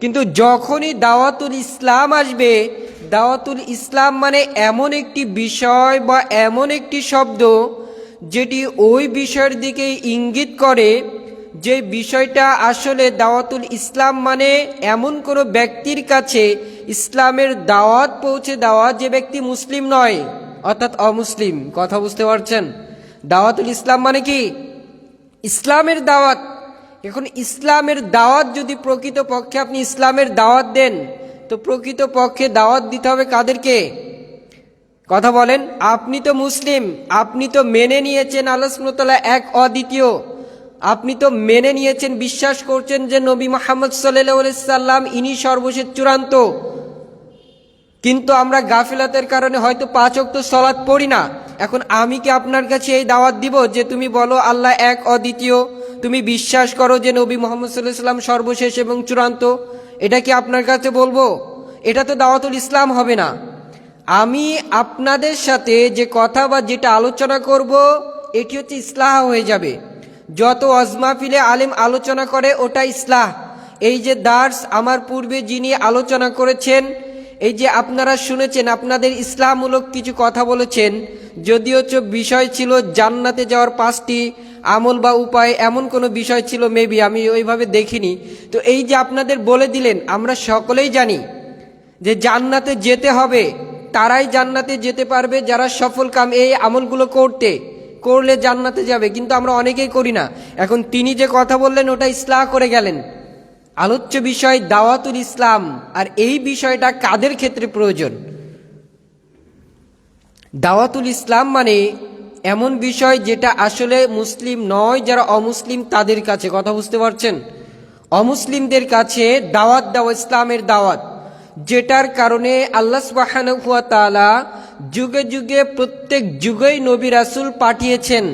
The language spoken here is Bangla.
কিন্তু যখনই দাওয়াতুল ইসলাম আসবে, দাওয়াতুল ইসলাম মানে এমন একটি বিষয় বা এমন একটি শব্দ যেটি ওই বিষয়ের দিকে ইঙ্গিত করে যে বিষয়টা আসলে দাওয়াতুল ইসলাম মানে এমন কোনো ব্যক্তির কাছে ইসলামের দাওয়াত পৌঁছে দেওয়া যে ব্যক্তি মুসলিম নয়, অর্থাৎ অমুসলিম। কথা বুঝতে পারছেন? দাওয়াতুল ইসলাম মানে কি? ইসলামের দাওয়াত এখন ইসলামের দাওয়াত যদি প্রকৃত পক্ষে আপনি ইসলামের দাওয়াত দেন, তো প্রকৃত পক্ষে দাওয়াত দিতে হবে কাদেরকে? কথা বলেন, আপনি তো মুসলিম, আপনি তো মেনে নিয়েছেন আল্লাহ এক অদ্বিতীয়। আপনি তো মেনে নিয়েছেন, বিশ্বাস করছেন যে নবী মোহাম্মদ সাল্লাম ইনি সর্বশেষ চূড়ান্ত। কিন্তু আমরা গাফিলাতের কারণে হয়তো পাঁচ অক্ত সলাৎ পড়ি না। এখন আমি কি আপনার কাছে এই দাওয়াত দিব যে তুমি বলো আল্লাহ এক অদ্বিতীয়? তুমি বিশ্বাস করো যে নবী মোহাম্মদ সাল্লাহ সাল্লাম সর্বশেষ এবং চূড়ান্ত? এটা কি আপনার কাছে বলব? এটা তো দাওয়াতুল ইসলাম হবে না। আমি আপনাদের সাথে যে কথা বা যেটা আলোচনা করব, এটি হচ্ছে ইসলাহ হয়ে যাবে। যত অজমাফিলে আলেম আলোচনা করে, ওটা ইসলাহ। এই যে দার্স আমার পূর্বে যিনি আলোচনা করেছেন, এই যে আপনারা শুনেছেন, আপনাদের ইসলামমূলক কিছু কথা বলেছেন, যদিও বিষয় ছিল জান্নাতে যাওয়ার পাঁচটি আমল বা উপায় এমন কোনো বিষয় ছিল মেবি আমি ওইভাবে দেখিনি। তো এই যে আপনাদের বলে দিলেন, আমরা সকলেই জানি যে জান্নাতে যেতে হবে। তারাই জান্নাতে যেতে পারবে, যারা সফল কাম এই আমলগুলো করতে। করলে জান্নাতে যাবে, কিন্তু আমরা অনেকেই করি না। এখন তিনি যে কথা বললেন, ওটা ইসলাহ করে গেলেন। আলোচ্য বিষয় দাওয়াতুল ইসলাম, আর এই বিষয়টা কাদের ক্ষেত্রে প্রয়োজন? দাওয়াতুল ইসলাম মানে এমন বিষয় যেটা আসলে মুসলিম নয়, যারা অমুসলিম তাদের কাছে। কথা বুঝতে পারছেন? অমুসলিমদের কাছে দাওয়াত দেওয়া, ইসলামের দাওয়াত, যেটার কারণে আল্লাহ সুবাহানুয়া তালা যুগে যুগে, প্রত্যেক যুগেই নবী রাসুল পাঠিয়েছেন।